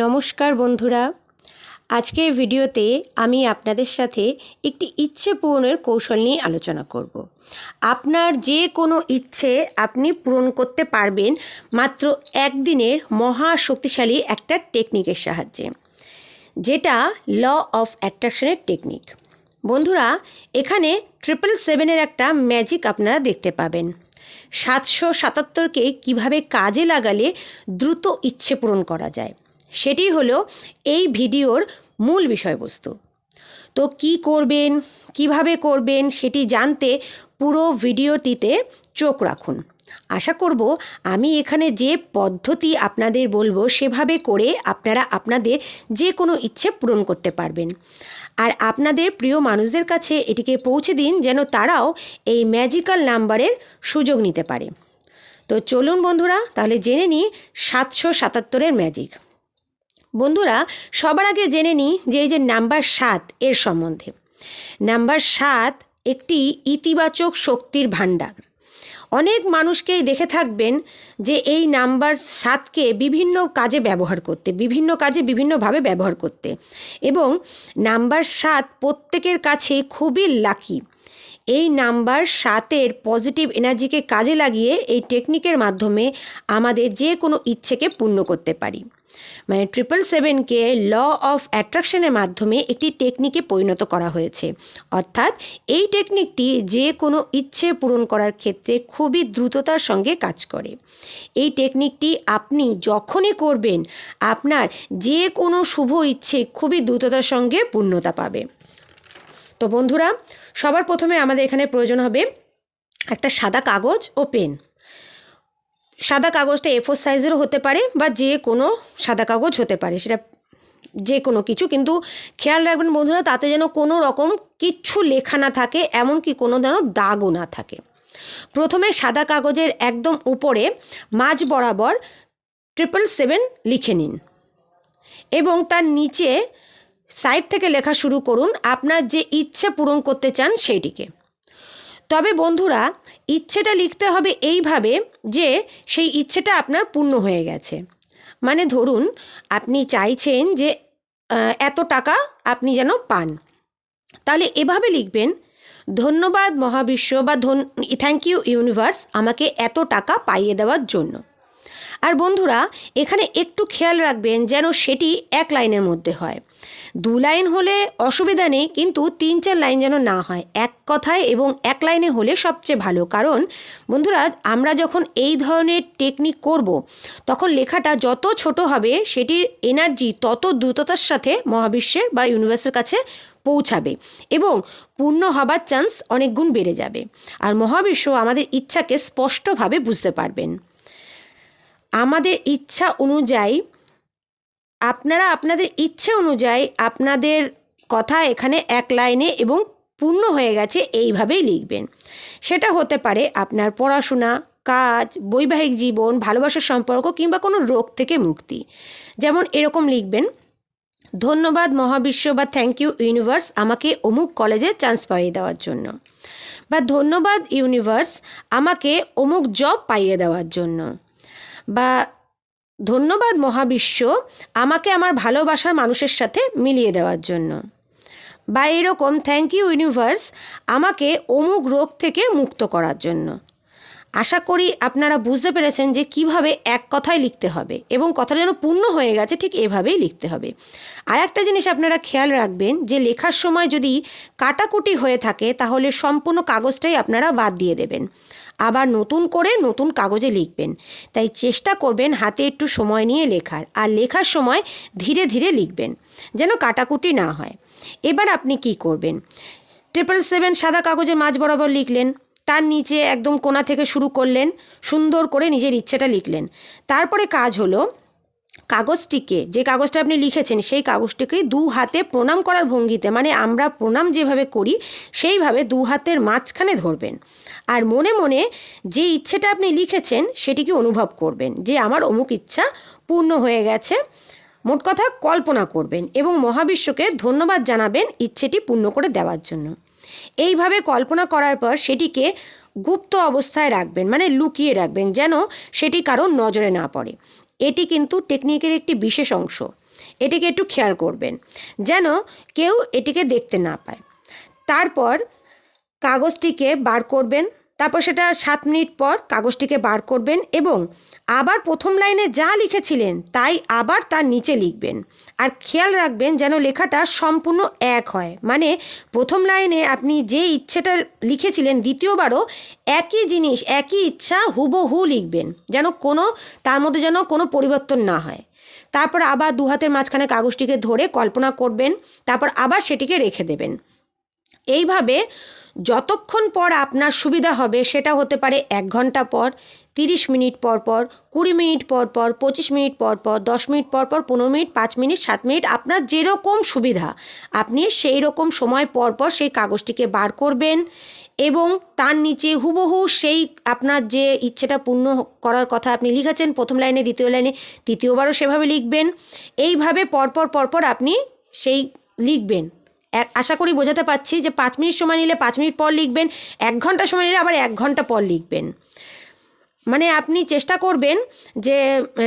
নমস্কার বন্ধুরা। আজকের ভিডিওতে আমি আপনাদের সাথে একটি ইচ্ছে পূরণের কৌশল নিয়ে আলোচনা করব। আপনার যে কোনো ইচ্ছে আপনি পূরণ করতে পারবেন মাত্র একদিনের মহা শক্তিশালী একটা টেকনিকের সাহায্যে, যেটা ল অফ অ্যাট্রাকশনের টেকনিক। বন্ধুরা, এখানে ট্রিপল সেভেনের একটা ম্যাজিক আপনারা দেখতে পাবেন। সাতশো সাতাত্তরকে কীভাবে কাজে লাগালে দ্রুত ইচ্ছে পূরণ করা যায় সেটি হলো এই ভিডিওর মূল বিষয়বস্তু। তো কি করবেন, কীভাবে করবেন সেটি জানতে পুরো ভিডিওটিতে চোখ রাখুন। আশা করব আমি এখানে যে পদ্ধতি আপনাদের বলব সেভাবে করে আপনারা আপনাদের যে কোনো ইচ্ছে পূরণ করতে পারবেন। আর আপনাদের প্রিয় মানুষদের কাছে এটিকে পৌঁছে দিন যেন তারাও এই ম্যাজিক্যাল নাম্বারের সুযোগ নিতে পারে। তো চলুন বন্ধুরা, তাহলে জেনে নিই সাতশো সাতাত্তরের ম্যাজিক। বন্ধুরা, সবার আগে জেনে নিই যে এই যে নাম্বার সাত এর সম্বন্ধে। নাম্বার সাত একটি ইতিবাচক শক্তির ভাণ্ডার। অনেক মানুষকেই দেখে থাকবেন যে এই নাম্বার সাতকে বিভিন্ন কাজে ব্যবহার করতে, বিভিন্ন কাজে বিভিন্নভাবে ব্যবহার করতে। এবং নাম্বার সাত প্রত্যেকের কাছে খুবই লাকি। এই নাম্বার সাতের পজিটিভ এনার্জিকে কাজে লাগিয়ে এই টেকনিকের মাধ্যমে আমাদের যে কোনো ইচ্ছেকে পূর্ণ করতে পারি। মানে ট্রিপল সেভেনকে ল অফ অ্যাট্রাকশনের মাধ্যমে একটি টেকনিকে পরিণত করা হয়েছে। অর্থাৎ এই টেকনিকটি যে কোনো ইচ্ছে পূরণ করার ক্ষেত্রে খুবই দ্রুততার সঙ্গে কাজ করে। এই টেকনিকটি আপনি যখনই করবেন, আপনার যে কোনো শুভ ইচ্ছে খুবই দ্রুততার সঙ্গে পূর্ণতা পাবে। তো বন্ধুরা, সবার প্রথমে আমাদের এখানে প্রয়োজন হবে একটা সাদা কাগজ ও পেন। সাদা কাগজটা এফোর সাইজেরও হতে পারে বা যে কোনো সাদা কাগজ হতে পারে, সেটা যে কোনো কিছু। কিন্তু খেয়াল রাখবেন বন্ধুরা, তাতে যেন কোনো রকম কিচ্ছু লেখা না থাকে, এমনকি কোনো যেন দাগও না থাকে। প্রথমে সাদা কাগজের একদম উপরে মাঝ বরাবর ট্রিপল সেভেন লিখে নিন এবং তার নিচে সাইড থেকে লেখা শুরু করুন। আপনার যে ইচ্ছে পূরণ করতে চান সেইটিকে। তবে বন্ধুরা, ইচ্ছেটা লিখতে হবে এইভাবে যে সেই ইচ্ছেটা আপনার পূর্ণ হয়ে গেছে। মানে ধরুন, আপনি চাইছেন যে এত টাকা আপনি যেন পান। তাহলে এভাবে লিখবেন, ধন্যবাদ মহাবিশ্ব বা ধন, থ্যাংক ইউ ইউনিভার্স আমাকে এত টাকা পাইয়ে দেওয়ার জন্য। আর বন্ধুরা, এখানে একটু খেয়াল রাখবেন যেন সেটি এক লাইনের মধ্যে হয়। দু লাইন হলে অসুবিধা নেই, কিন্তু তিন চার লাইন যেন না হয়। এক কথায় এবং এক লাইনে হলে সবচেয়ে ভালো। কারণ বন্ধুরা, আমরা যখন এই ধরনের টেকনিক করব, তখন লেখাটা যত ছোট হবে, সেটির এনার্জি তত দ্রুততার সাথে মহাবিশ্বের বা ইউনিভার্সের কাছে পৌঁছাবে এবং পূর্ণ হবার চান্স অনেক গুণ বেড়ে যাবে। আর মহাবিশ্ব আমাদের ইচ্ছাকে স্পষ্টভাবে বুঝতে পারবেন। আমাদের ইচ্ছা অনুযায়ী আপনারা আপনাদের ইচ্ছে অনুযায়ী আপনাদের কথা এখানে এক লাইনে এবং পূর্ণ হয়ে গেছে, এইভাবেই লিখবেন। সেটা হতে পারে আপনার পড়াশোনা, কাজ, বৈবাহিক জীবন ভালোবাসার সম্পর্ক কিংবা কোনো রোগ থেকে মুক্তি। যেমন এরকম লিখবেন, ধন্যবাদ মহাবিশ্ব বা থ্যাংক ইউ ইউনিভার্স আমাকে অমুক কলেজে চান্স পাইয়ে দেওয়ার জন্য। বা, ধন্যবাদ ইউনিভার্স আমাকে অমুক জব পাইয়ে দেওয়ার জন্য। বা ধন্যবাদ মহাবিশ্ব আমাকে আমার ভালোবাসার মানুষের সাথে মিলিয়ে দেওয়ার জন্য। বা এরকম থ্যাংক ইউ ইউনিভার্স আমাকে অমুক রোগ থেকে মুক্ত করার জন্য। আশা করি আপনারা বুঝতে পেরেছেন যে কীভাবে এক কথায় লিখতে হবে এবং কথা যেন পূর্ণ হয়ে গেছে ঠিক এভাবেই লিখতে হবে। আর একটা জিনিস আপনারা খেয়াল রাখবেন যে লেখার সময় যদি কাটাকুটি হয়ে থাকে তাহলে সম্পূর্ণ কাগজটাই আপনারা বাদ দিয়ে দেবেন। আবার নতুন করে নতুন কাগজে লিখবেন। তাই চেষ্টা করবেন হাতে একটু সময় নিয়ে লেখার আর লেখার সময় ধীরে ধীরে লিখবেন যেন কাটাকুটি না হয়। এবার আপনি কি করবেন? ট্রিপল সেভেন সাদা কাগজে মাঝ বরাবর লিখলেন। তার নিচে একদম কোনা থেকে শুরু করলেন, সুন্দর করে নিজের ইচ্ছেটা লিখলেন। তারপরে কাজ হলো, কাগজটিকে, যে কাগজটা আপনি লিখেছেন, সেই কাগজটিকে দু হাতে প্রণাম করার ভঙ্গিতে মানে আমরা প্রণাম যেভাবে করি, সেইভাবে দু হাতের মাঝখানে ধরবেন। আর মনে মনে যে ইচ্ছেটা আপনি লিখেছেন, সেটিকে অনুভব করবেন, যে আমার অমুক ইচ্ছা পূর্ণ হয়ে গেছে, মোট কথা কল্পনা করবেন এবং মহাবিশ্বকে ধন্যবাদ জানাবেন ইচ্ছেটি পূর্ণ করে দেওয়ার জন্য। এইভাবে কল্পনা করার পর সেটিকে গুপ্ত অবস্থায় রাখবেন মানে লুকিয়ে রাখবেন, যেন সেটি কারোর নজরে না পড়ে। এটি কিন্তু টেকনিকের একটি বিশেষ অংশ। এটিকে একটু খেয়াল করবেন, যেন কেউ এটিকে দেখতে না পায়। তারপর কাগজটিকে বার করবেন তারপর সেটা সাত মিনিট পর কাগজটিকে বার করবেন এবং আবার প্রথম লাইনে যা লিখেছিলেন তাই আবার তার নিচে লিখবেন। আর খেয়াল রাখবেন যেন লেখাটা সম্পূর্ণ এক হয়। মানে প্রথম লাইনে আপনি যে ইচ্ছেটা লিখেছিলেন দ্বিতীয়বারও একই জিনিস, একই ইচ্ছা হুবহু লিখবেন। যেন কোনো, তার মধ্যে যেন কোনো পরিবর্তন না হয়। তারপর আবার দু হাতের মাঝখানে কাগজটিকে ধরে কল্পনা করবেন, তারপর আবার সেটিকে রেখে দেবেন। এইভাবে যতক্ষণ পর আপনার সুবিধা হবে, সেটা হতে পারে এক ঘণ্টা পর, তিরিশ মিনিট পর পর, কুড়ি মিনিট পর পর, পঁচিশ মিনিট পর পর, দশ মিনিট পর পর, পনেরো মিনিট, পাঁচ মিনিট, সাত মিনিট, আপনার যেরকম সুবিধা, আপনি সেই রকম সময় পর পর সেই কাগজটিকে বার করবেন এবং তার নিচে হুবহু সেই আপনার যে ইচ্ছেটা পূর্ণ করার কথা আপনি লিখেছেন, প্রথম লাইনে, দ্বিতীয় লাইনে, তৃতীয়বারও সেভাবে লিখবেন। এইভাবে পরপর পরপর আপনি সেই লিখবেন। আশা করি বোঝাতে পারছি যে পাঁচ মিনিট সময় নিলে পাঁচ মিনিট পর লিখবেন, এক ঘণ্টা সময় নিলে আবার এক ঘণ্টা পর লিখবেন। মানে আপনি চেষ্টা করবেন যে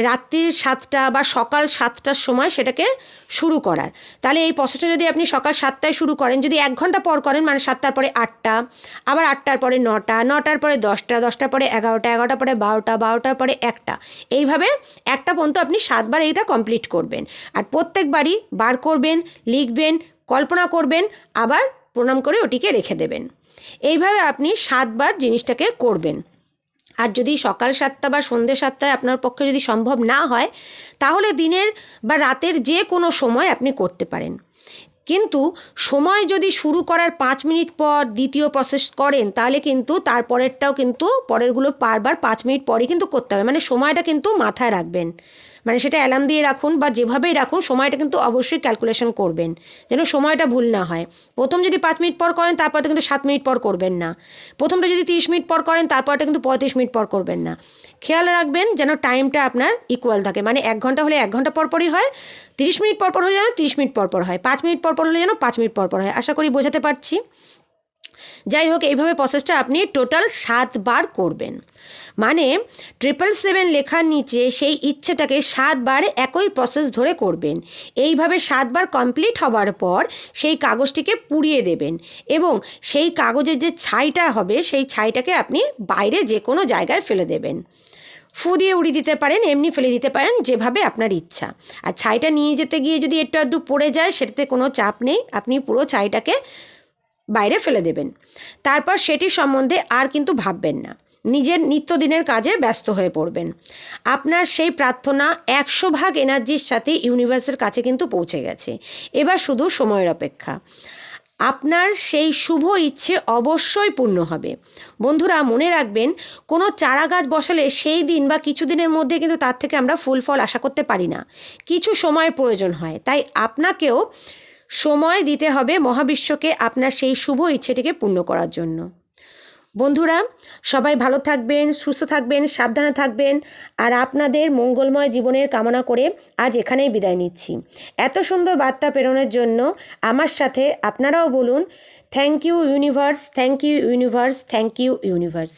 রাত্রির সাতটা বা সকাল সাতটার সময় সেটাকে শুরু করার। তাহলে এই প্রসেসটা যদি আপনি সকাল সাতটায় শুরু করেন, যদি এক ঘণ্টা পর করেন মানে সাতটার পরে আটটা, আবার আটটার পরে নটা, নটার পরে দশটা, দশটার পরে এগারোটা, এগারোটার পরে বারোটা, বারোটার পরে একটা, এইভাবে একটা পর্যন্ত আপনি সাতবার এইটা কমপ্লিট করবেন। আর প্রত্যেকবারই বার করবেন, লিখবেন কল্পনা করবেন, আবার প্রণাম করে ওটিকে রেখে দেবেন। এইভাবে আপনি সাতবার জিনিসটাকে করবেন। আর যদি সকাল সাতটা বা সন্ধ্যে সাতটায় আপনার পক্ষে যদি সম্ভব না হয়, তাহলে দিনের বা রাতের যে কোনো সময় আপনি করতে পারেন। কিন্তু সময় যদি শুরু করার পাঁচ মিনিট পর দ্বিতীয় প্রসেস করেন, তাহলে কিন্তু তারপরেরটাও কিন্তু পরেরগুলো বারবার পাঁচ মিনিট পরে কিন্তু করতে হবে। মানে সময়টা কিন্তু মাথায় রাখবেন। মানে সেটা অ্যালার্ম দিয়ে রাখুন বা যেভাবেই রাখুন, সময়টা কিন্তু অবশ্যই ক্যালকুলেশন করবেন। যেন সময়টা ভুল না হয়। প্রথম যদি পাঁচ মিনিট পর করেন, তারপরটা কিন্তু সাত মিনিট পর করবেন না। প্রথমটা যদি তিরিশ মিনিট পর করেন, তারপরটা কিন্তু পঁয়ত্রিশ মিনিট পর করবেন না। খেয়াল রাখবেন যেন টাইমটা আপনার ইকুয়াল থাকে। মানে এক ঘণ্টা হলে এক ঘণ্টা পর পরই হয়, তিরিশ মিনিট পর পর হলে যেন তিরিশ মিনিট পর পর হয়। পাঁচ মিনিট পর পর হলে যেন পাঁচ মিনিট পর পর হয়। আশা করি বোঝাতে পারছি। যাই হোক, এইভাবে প্রসেসটা আপনি টোটাল সাতবার করবেন। মানে ট্রিপল সেভেন লেখার নিচে সেই ইচ্ছেটাকে সাতবার একই প্রসেস ধরে করবেন। এইভাবে সাতবার কমপ্লিট হবার পর সেই কাগজটিকে পুড়িয়ে দেবেন এবং সেই কাগজের যে ছাইটা হবে, সেই ছাইটাকে আপনি বাইরে যে কোনো জায়গায় ফেলে দেবেন। ফু দিয়ে উড়িয়ে দিতে পারেন, এমনি ফেলে দিতে পারেন, যেভাবে আপনার ইচ্ছা। আর ছাইটা নিয়ে যেতে গিয়ে যদি একটু একটু পড়ে যায়, সেটাতে কোনো চাপ নেই। আপনি পুরো ছাইটাকে বাইরে ফেলে দেবেন। তারপর সেটি সম্বন্ধে আর কিন্তু ভাববেন না। নিজের নিত্যদিনের কাজে ব্যস্ত হয়ে পড়বেন। আপনার সেই প্রার্থনা একশো ভাগ এনার্জির সাথে ইউনিভার্সের কাছে কিন্তু পৌঁছে গেছে। এবার শুধু সময়ের অপেক্ষা। আপনার সেই শুভ ইচ্ছে অবশ্যই পূর্ণ হবে। বন্ধুরা, মনে রাখবেন, কোনো চারা গাছ বসালে সেই দিন বা কিছু দিনের মধ্যে কিন্তু তার থেকে আমরা ফুল ফল আশা করতে পারি না। কিছু সময় প্রয়োজন হয়। তাই আপনাকেও সময় দিতে হবে মহাবিশ্বকে আপনার সেই শুভ ইচ্ছেটিকে পূর্ণ করার জন্য। বন্ধুরা, সবাই ভালো থাকবেন, সুস্থ থাকবেন, সাবধানে থাকবেন। আর আপনাদের মঙ্গলময় জীবনের কামনা করে আজ এখানেই বিদায় নিচ্ছি। এত সুন্দর বার্তা প্রেরণের জন্য আমার সাথে আপনারাও বলুন thank you universe thank you universe thank you universe